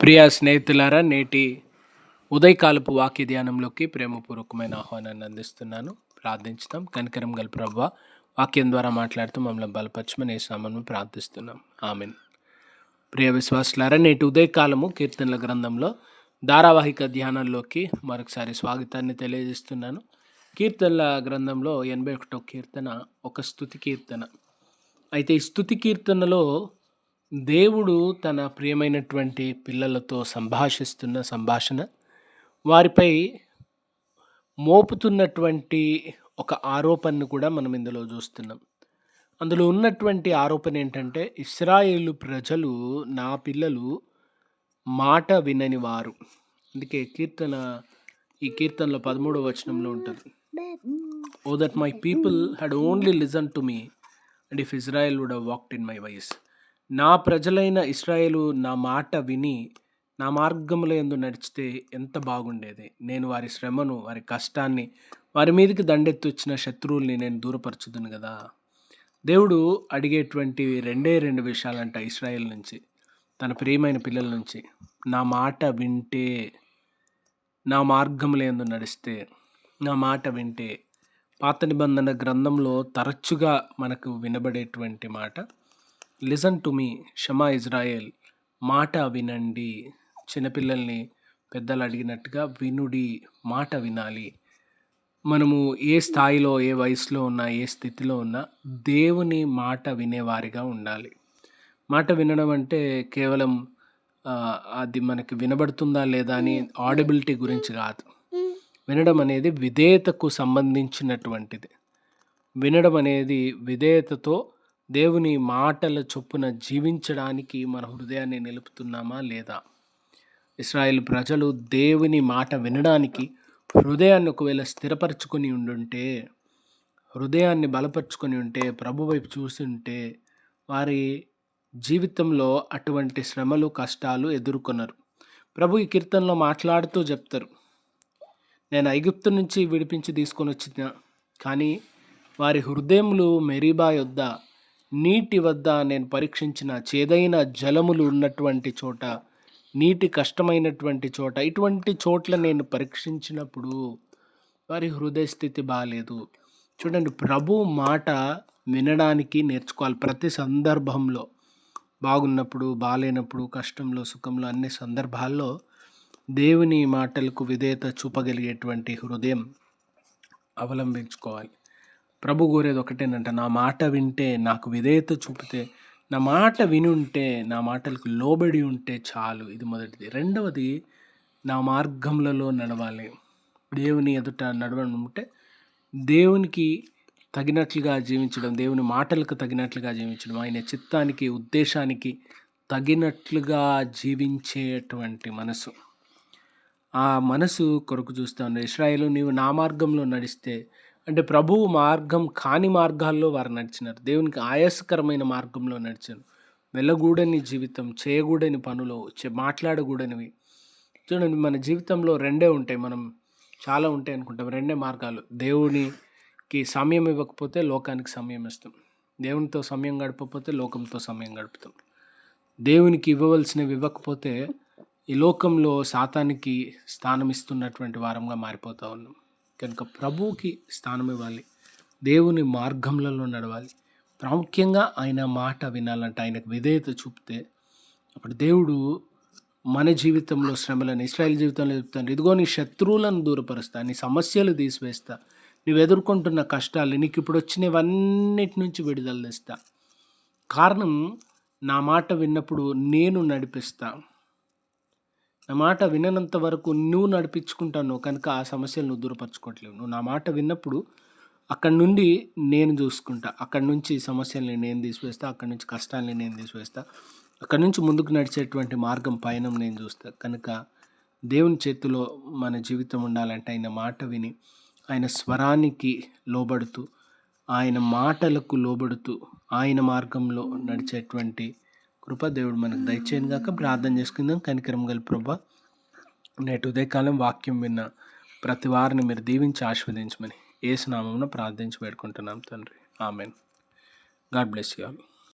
ప్రియ స్నేహితులారా నేటి ఉదయకాలపు వాక్య ధ్యానంలోకి ప్రేమపూర్వకమైన ఆహ్వానాన్ని అందిస్తున్నాను. ప్రార్థించుతాం కనికరం గల ప్రభు వాక్యం ద్వారా మాట్లాడుతూ మమ్మల్ని బలపరచమని సామాను ప్రార్థిస్తున్నాం. ఆమెన్. ప్రియ విశ్వాసులారా నేటి ఉదయకాలము కీర్తనల గ్రంథంలో ధారావాహిక ధ్యానంలోకి మరొకసారి స్వాగతాన్ని తెలియజేస్తున్నాను. కీర్తనల గ్రంథంలో ఎనభై ఒకటో కీర్తన ఒక స్థుతి కీర్తన. అయితే ఈ స్థుతి కీర్తనలో దేవుడు తన ప్రియమైనటువంటి పిల్లలతో సంభాషిస్తున్న సంభాషణ వారిపై మోపుతున్నటువంటి ఒక ఆరోపణను కూడా మనం ఇందులో చూస్తున్నాం. అందులో ఉన్నటువంటి ఆరోపణ ఏంటంటే ఇస్రాయేలు ప్రజలు నా పిల్లలు మాట వినని వారు. అందుకే కీర్తన ఈ కీర్తనలో పదమూడవ వచనంలో ఉంటుంది. ఓ that my people had only listen to me and if Israel would walked in my ways నా ప్రజలైన ఇస్రాయేలు నా మాట విని నా మార్గముల ఎందు నడిచితే ఎంత బాగుండేది. నేను వారి శ్రమను వారి కష్టాన్ని వారి మీదకి దండెత్తి వచ్చిన శత్రువుల్ని నేను దూరపరచుదును కదా దేవుడు అడిగేటువంటి రెండే రెండు విషయాలంట ఇస్రాయేల్ నుంచి తన ప్రియమైన పిల్లల నుంచి. నా మాట వింటే నా మార్గములందు నడిస్తే నా మాట వింటే పాత నిబంధన గ్రంథంలో తరచుగా మనకు వినబడేటువంటి మాట లిసన్ టు మీ షమా ఇజ్రాయెల్ మాట వినండి. చిన్నపిల్లల్ని పెద్దలు అడిగినట్టుగా వినుడి మాట వినాలి. మనము ఏ స్థాయిలో ఏ వయసులో ఉన్నా ఏ స్థితిలో ఉన్నా దేవుని మాట వినేవారిగా ఉండాలి. మాట వినడం అంటే కేవలం అది మనకి వినబడుతుందా లేదా అని ఆడిబిలిటీ గురించి కాదు. వినడం అనేది విధేయతకు సంబంధించినటువంటిది. వినడం అనేది విధేయతతో దేవుని మాటల చొప్పున జీవించడానికి మన హృదయాన్ని నిలుపుతున్నామా లేదా? ఇస్రాయేల్ ప్రజలు దేవుని మాట వినడానికి హృదయాన్ని ఒకవేళ స్థిరపరచుకొని ఉండుంటే హృదయాన్ని బలపరుచుకొని ఉంటే ప్రభు వైపు చూసి ఉంటే వారి జీవితంలో అటువంటి శ్రమలు కష్టాలు ఎదుర్కొన్నారు ప్రభు ఈ కీర్తనలో మాట్లాడుతూ చెప్తారు నేను ఐగుప్తు నుంచి విడిపించి తీసుకొని వచ్చిన కానీ వారి హృదయములు మెరీబా యొద్ద నీటి వద్ద నేను పరీక్షించిన చేదైన జలములు ఉన్నటువంటి చోట నీటి కష్టమైనటువంటి చోట ఇటువంటి చోట్ల నేను పరీక్షించినప్పుడు వారి హృదయ స్థితి బాగాలేదు చూడండి ప్రభు మాట వినడానికి నేర్చుకోవాలి. ప్రతి సందర్భంలో బాగున్నప్పుడు బాగాలేనప్పుడు కష్టంలో సుఖంలో అన్ని సందర్భాల్లో దేవుని మాటలకు విధేయత చూపగలిగేటువంటి హృదయం అవలంబించుకోవాలి. ప్రభు కోరేది ఒకటేనంట నా మాట వింటే నాకు విధేయత చూపితే నా మాట వినుంటే నా మాటలకు లోబడి ఉంటే చాలు. ఇది మొదటిది. రెండవది నా మార్గంలలో నడవాలి. దేవుని ఎదుట నడవడం ఉంటే దేవునికి తగినట్లుగా జీవించడం దేవుని మాటలకు తగినట్లుగా జీవించడం ఆయన చిత్తానికి ఉద్దేశానికి తగినట్లుగా జీవించేటువంటి మనసు. ఆ మనసు కొరకు చూస్తా ఉన్నాడు ఇస్రాయేలు నీవు నా మార్గంలో నడిస్తే అంటే ప్రభువు మార్గం కాని మార్గాల్లో వారు నడిచినారు. దేవునికి ఆయాసకరమైన మార్గంలో నడిచారు. వెళ్ళగూడని జీవితం చేయకూడని పనులు చే- మాట్లాడకూడనివి చూడండి మన జీవితంలో రెండే ఉంటాయి. మనం చాలా ఉంటాయి అనుకుంటాం. రెండే మార్గాలు. దేవునికి సమయం ఇవ్వకపోతే లోకానికి సమయం ఇస్తాం. దేవునితో సమయం గడపకపోతే లోకంతో సమయం గడుపుతాం. దేవునికి ఇవ్వవలసినవి ఇవ్వకపోతే ఈ లోకంలో సాతానికి స్థానం ఇస్తున్నటువంటి వారంగా మారిపోతూ ఉన్నాం. కనుక ప్రభువుకి స్థానం ఇవ్వాలి. దేవుని మార్గంలో నడవాలి. ప్రాముఖ్యంగా ఆయన మాట వినాలంటే ఆయనకు విధేయత చూపితే అప్పుడు దేవుడు మన జీవితంలో శ్రమలను ఇస్రాయల్ జీవితంలో చెప్తాను ఇదిగో నీ శత్రువులను దూరపరుస్తా నీ సమస్యలు తీసివేస్తా నువ్వు ఎదుర్కొంటున్న కష్టాలు నీకు ఇప్పుడు వచ్చినవన్నిటి నుంచి విడుదల తెస్తా. కారణం నా మాట విన్నప్పుడు నేను నడిపిస్తా. నా మాట విననంత వరకు నువ్వు నడిపించుకుంటాను. కనుక ఆ సమస్యలు నువ్వు దూరపరచుకోవట్లేవు. నువ్వు నా మాట విన్నప్పుడు అక్కడి నుండి నేను చూసుకుంటా. అక్కడి నుంచి సమస్యల్ని నేను తీసివేస్తా. అక్కడి నుంచి కష్టాలని నేను తీసివేస్తా. అక్కడి నుంచి ముందుకు నడిచేటువంటి మార్గం పయనం నేను చూస్తా. కనుక దేవుని చేతిలో మన జీవితం ఉండాలంటే ఆయన మాట విని ఆయన స్వరానికి లోబడుతూ ఆయన మాటలకు లోబడుతూ ఆయన మార్గంలో నడిచేటువంటి కృప దేవుడు మనకు దయచేయను గాక. ప్రార్థన చేసుకుందాం. కనికరం గల ప్రభా నేటి ఉదయకాలం వాక్యం విన్న ప్రతి వారిని మీరు దీవించి ఆస్వాదించమని ఏసునామమున ప్రార్థించి పెట్టుకుంటున్నాం తండ్రి. Amen. God bless you all.